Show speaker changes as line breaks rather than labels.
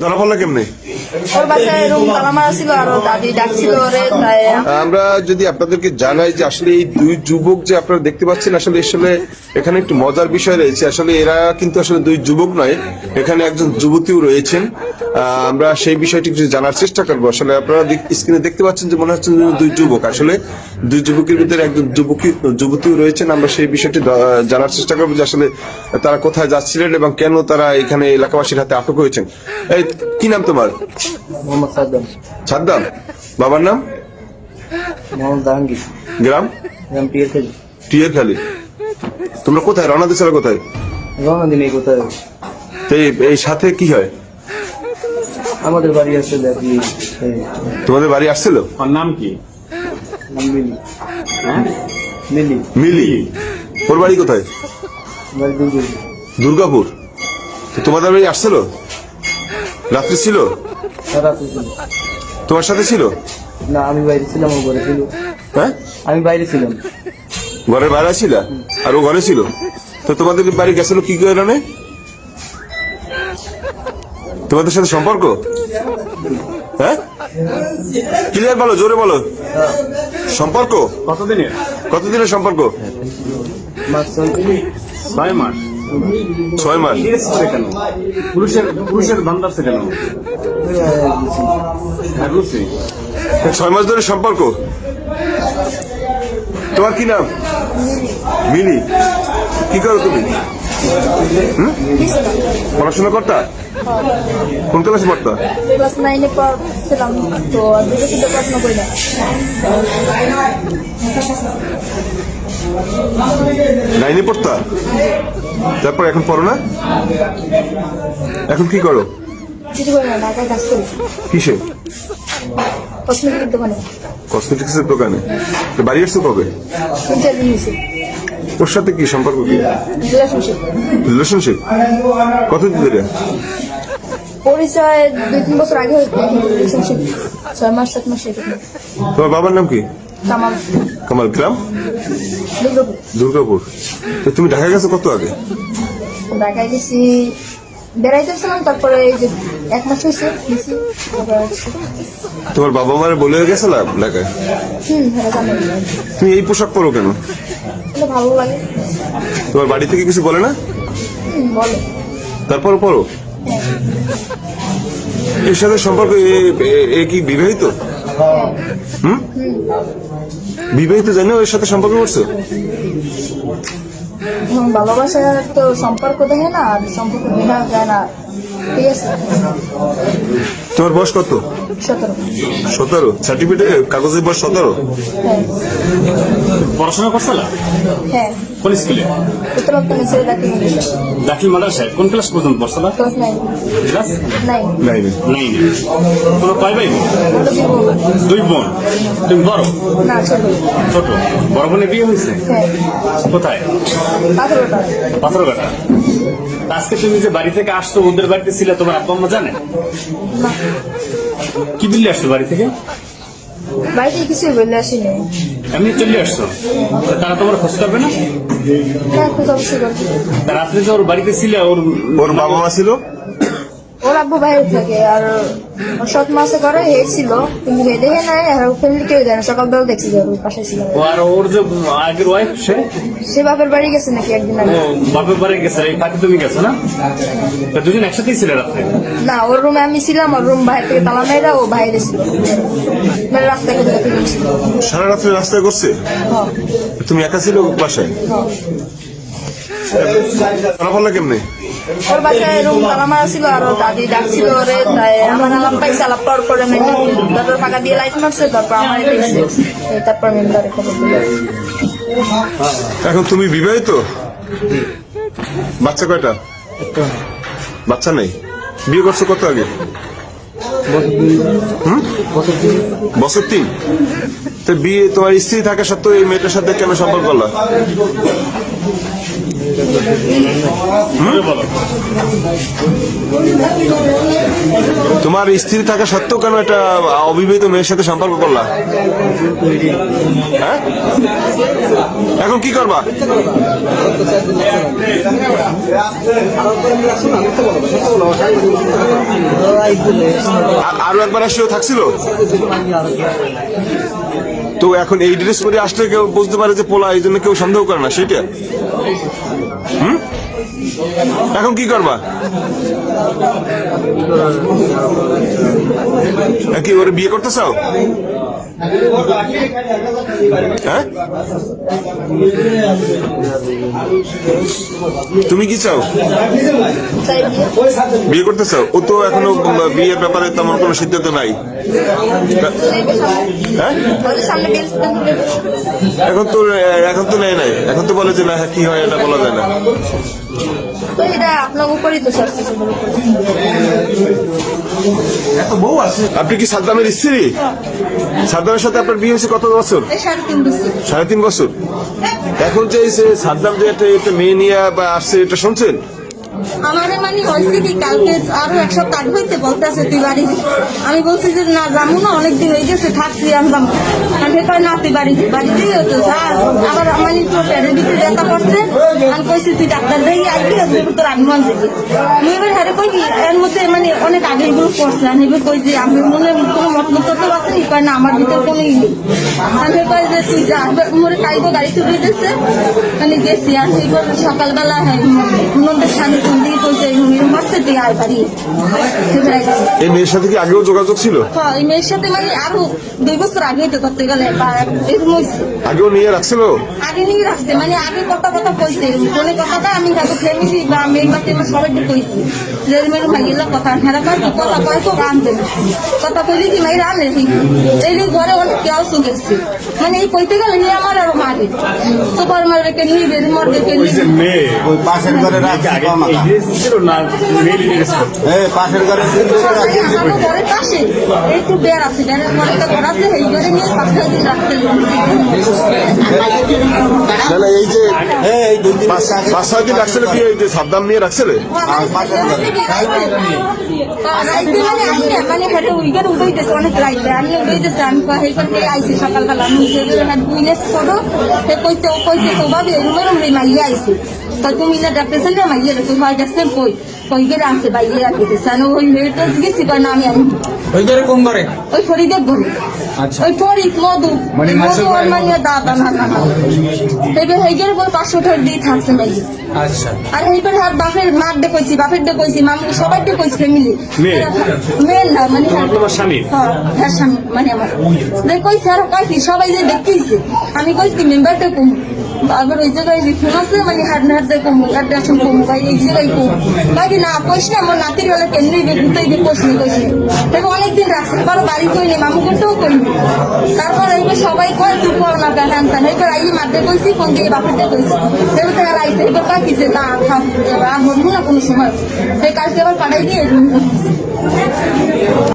ধরা পড়ল কেমনে? আমরা যদি আপনাদেরকে জানাই যে আসলে এই দুই যুবক যে আপনারা দেখতে পাচ্ছেন, আসলে আসলে এখানে একটু মজার বিষয় রয়েছে। আসলে এরা কিন্তু আসলে দুই যুবক নয়, এখানে একজন যুবতীও রয়েছেন। আমরা সেই বিষয়টি কিছু জানার চেষ্টা করব। আসলে আপনারা স্ক্রিনে দেখতে পাচ্ছেন যে মনে হচ্ছে দুই যুবক। আসলে দুই যুবকের ভিতরে একজন যুবকী, যুবতীও রয়েছেন। আমরা সেই বিষয়টি জানার চেষ্টা করব যে আসলে তারা কোথায় যাচ্ছিলেন এবং কেন তারা এখানে এলাকাবাসীর হাতে আটক হয়েছেন। এই, কি নাম তোমার?
মোহাম্মদ সাদ্দাম।
সাদ্দাম বাবার নাম?
মোহাম্মদ জাহাঙ্গীর।
গ্রাম?
গ্রাম টিয়ার খালি
টিয়ার তোমরা কোথায়? রওনা দিয়েছিল কোথায়?
রওনা দিন কোথায়?
এই- এই সাথে কি হয়?
আমাদের বাড়ি দেখি এই,
তোমাদের বাড়ি আসছিল?
ওর নাম কি?
নাম মিলি।
হ্যাঁ?
মিলি।
মিলি। ওর বাড়ি কোথায়?
বাড়ি
দুর্গাপুর। তোমাদের বাড়ি আসছিল? রাত্রি ছিল? তোমার সাথে ছিল?
না আমি বাইরে ছিলাম ও ঘরে ছিল।
হ্যাঁ?
আমি বাইরে ছিলাম।
ঘরের বাইরে ছিল? আর ও ঘরে ছিল? তো তোমাদের বাড়ি গেছিল কি কারণে? তোমাদের সাথে সম্পর্ক? হ্যাঁ? ক্লিয়ার বলো জোরে বলো। সম্পর্ক?
কতদিনের?
কতদিনের সম্পর্ক?
ছয় মাস।
ছয় মাস।
পুরুষের পুরুষের হ্যাঁ
ছয় মাস ধরে সম্পর্ক? তোমার কি নাম? মিলি কি করো তুমি? হুম? পড়াশোনা করতা? কোন ক্লাসে পড়তা?
ক্লাস নাইনে পড়ছিলাম তো দুটো শুধু পড়াশোনা করি না।
নাইনে পড়তা? তারপর এখন পড়ো না? এখন কি করো?
কিছু করি না ঢাকায় কাজ করি।
কিসে?
কসমেটিক দোকানে।
দোকানে। তো বাড়ি আসছো কবে?
তিন চার দিন হয়েছে
ওর সাথে কি সম্পর্ক কি?
রিলেশনশিপ
রিলেশনশিপ কতদিন ধরে?
পরিচয় দুই তিন বছর আগে রিলেশনশিপ ছয় মাস সাত মাস
তোমার বাবার নাম কি?
কামাল।
গ্রাম?
দুর্গাপুর।
তো তুমি ঢাকা গেছো কত আগে?
ঢাকায় গেছি বেড়াইতেছিলাম তারপরে এই যে এক মাস হয়েছে গেছি
তোমার বাবা মারে বলে গেছিলাম ঢাকায়?
হ্যাঁ
তুমি এই পোশাক পরো কেন?
ভালো লাগে।
তোমার বাড়ি থেকে কিছু বলে না?
বলে।
তারপর পড়ো এর সাথে সম্পর্ক এ- কি বিবাহিত? হুম। বিবাহিত জানি ওর সাথে সম্পর্ক করছ?
ভালোবাসা তো সম্পর্ক দেখে না আর সম্পর্ক দেখা যায় না। ঠিক আছে?
তোমার বয়স কত?
সতেরো।
সতেরো। সার্টিফিকেট কাগজের বয়স সতেরো?
হ্যাঁ।
পড়াশোনা করছিল?
হ্যাঁ।
কোন স্কুলে? দাখিল মাদ্রাসায় কোন ক্লাস পর্যন্ত পড়ছিল?
Class nine.
ক্লাস?
নাইন।
নাই নাই।
নাই তোমরা কয় ভাই? বোন? দুই বোন। তুমি বড়?
না ছোট।
ছোট। বড় বোনের বিয়ে হয়েছে?
হ্যাঁ।
কোথায়? পাথরঘাটা। আজকে তুমি যে বাড়ি থেকে আসছো ওদের বাড়িতে ছিলে তোমার আব্বা আম্মা জানে? কি দিল্লি আসছো বাড়ি থেকে?
বাড়িতে কিছুই বলে আসিনি।
এমনি চলে আসছো? তারা তোমার খোঁজ করবে না?
হ্যাঁ অবশ্যই করবে।
রাত্রে যে ওর বাড়িতে ছিল ওর
ওর বাবা মা ছিল?
আব্বু বাইরে থাকে আর সৎ মাসে করে হে ছিল কিন্তু হে দেখে নাই আর ফ্যামিলি কেউ দেয় না সকালবেলা দেখছি যে ওর পাশে ছিল।
ও আর ওর যে আগের ওয়াইফ সে?
সে বাপের বাড়ি গেছে নাকি একদিন আগে?
বাপের বাড়ি গেছে এই ফাঁকে তুমি গেছো না? তা দুজন একসাথেই ছিলে রাত্রে?
না ওর রুমে আমি ছিলাম ওর রুম বাইরে থেকে তালা মেয়েরা ও বাইরে ছিল। মানে রাস্তায় কোথাও থেকে ছিল।
সারা রাত্রে রাস্তায় করছে
হ্যাঁ।
তুমি একা ছিল বাসায়? ধরা পড়ল কেমনে?
ওর বাসায় ছিল আর দাদি ডাকছিল তাই আমার পাইছে আলাপ আমি তারপর ফাঁকা দিয়ে লাইট মারছে, তারপর আমার দেখছে তারপর আমি
এখন তুমি বিবাহিত? বাচ্চা কয়টা? বাচ্চা নেই। বিয়ে করছ কত আগে? বছর তিন। তো বিয়ে, তোমার স্ত্রী থাকা সত্ত্বেও এই মেয়েটার সাথে কেন সম্পর্ক করলা তোমার স্ত্রী থাকা সত্ত্বেও কেন একটা অবিবাহিত মেয়ের সাথে সম্পর্ক করলা? হ্যাঁ? এখন কি করবা? আরও একবার আসলেও থাকছিল? তো এখন এই ড্রেস পরে আসলে কেউ বুঝতে পারে যে পোলা এই জন্য কেউ সন্দেহ করে না সেটা হুম এখন কি করবা? কি ওরে বিয়ে করতে চাও? হ্যাঁ? তুমি কি চাও? বিয়ে করতে চাও? ও তো এখনও বিয়ের ব্যাপারে তেমন কোনো সিদ্ধান্ত নাই। হ্যাঁ? এখন তো এখন তো নেয় নাই। এখন তো বলে যে না হ্যাঁ, কি হয় এটা বলা যায় না।
তো এটা আপনার উপরই তো
আপনি কি সাদ্দামের স্ত্রী? সাদ্দামের সাথে আপনার বিয়ে হয়েছে কত বছর?
সাড়ে তিন বছর।
বছর। এখন যে সাদ্দাম যে একটা একটা মেয়ে নিয়ে বা আসছে এটা শুনছেন?
আমারে মানে হয়েছে কি, কালকে আরও এক সপ্তাহ হইতে বলতেছে তুই বাড়ি। আমি বলছি যে, না, যাব না, অনেকদিন হয়ে গেছে, থাকছি আমি যাব আমি কয় না, তুই বাড়ি যা। বাড়ি দিয়ে আবার মানে তোর পেটের ভিতরে করছে। আমি কইছি, তুই ডাক্তার দেখি আসবি তোর আমি মান যাবি আমি এবার হারে কই কি এর মধ্যে মানে অনেক আগে এগুলো করছে। আমি এবার কই যে, আমি মনে হয় কোনো মতলব তো আছে? নি কয়, না, আমার ভিতরে কোনো ই নেই। আমি কই যে, তুই যা মোরে কাইবো গাড়ি চুরি দিচ্ছে মানে গেছি, আর এবার সকালবেলা হ্যাঁ নন্দের স্বামী কোন দিকে কইছে এরকম করছে তুই আয় বাড়ি।
এই মেয়ের সাথে কি আগেও যোগাযোগ ছিল
হ্যাঁ এই মেয়ের সাথে মানে আরও দুই বছর আগে তো করতে গেলে এরকম হয়েছে
আগেও নিয়ে রাখছিল
আগে নিয়ে রাখছে মানে আগে কথা কথা কইছে ফোনে কথাটা আমি হয়তো ফ্যামিলি বা মেয়ে বাচ্চা আমার সবাইকে কইছি যে মেয়ের ভাইয়ের কথা হেরা কয় কি কথা কয় তো না। কথা কইলে কি মাইরা আনে এই যে ঘরে অনেক কেউ শুনেছি মানে এই কইতে গেলে নিয়ে আমার আরও মারে সুপার মার্কেটে নিয়ে বের মার্কেটে নিয়ে
মেয়ে
ওই পাশের ঘরে রাখছি
আগে এই ড্রেস ছিল না মেয়ে ড্রেস
এই পাশের ঘরে
পাশে একটু বের আছে বেড়ের ঘরে তো ঘর আছে এই ঘরে নিয়ে পাঁচ দিন রাখতে
না না এই যে
এই দুই দিন
পাঁচ পাঁচ ছয় দিন রাখছিল কি এই যে সাদ্দাম নিয়ে রাখছিলে
মানে হেঁটে উইকেট উঠাইতেছে অনেক রাইতে আমি উঠাইতেছে আমি হেঁটে আইসি সকালবেলা আমি ছোট কইতে রুমের রুমে মাইয়ে আইসি তো তুমি না ডাকতেছেন না মাইয়ে তুই হয় দেখছেন কই কই আছে আমি ওই মেয়েটা গেছি কয় না আমি
ওই কোন ঘরে
ওই ফরিদের ঘরে
আচ্ছা
ওই ফরিদ মধু আর মানে দাদা না না না এবার হেগের বল পাঁচশো টাকা দিয়ে থাকছে ভাই
আচ্ছা
আর এইবার হার বাপের মার ডেকেছি বাপের ডেকেছি মামু সবাই ডেকেছি ফ্যামিলি না মানে
তোমার তোমার স্বামী
হ্যাঁ হ্যাঁ স্বামী মানে আমার কইছে আর কইছি সবাই যে দেখতেইছে আমি কইছি মেম্বারটা কম আবার ওই জায়গায় ফোন আছে মানে হাট না হাট যায় কম হাট আসুন কম ভাই এই জায়গায় কম বাকি না কইস না, আমার নাতির বেলা কেন্দ্রই বেগুতেই বে কইস না কইস। দেখো, অনেকদিন রাখছে এবার বাড়ি কই নেই মামু করতেও করি তারপর এইবার সবাই কয়, তুই কর না কেন হ্যান এইবার আই মাঠে কইছি কোন দিয়ে বাপেরটা কইছি। এবার তারা আইসে এবার কাকি যে, না থাম আর হব না কোনো সময়। সেই কালকে আবার পাঠাই দিয়ে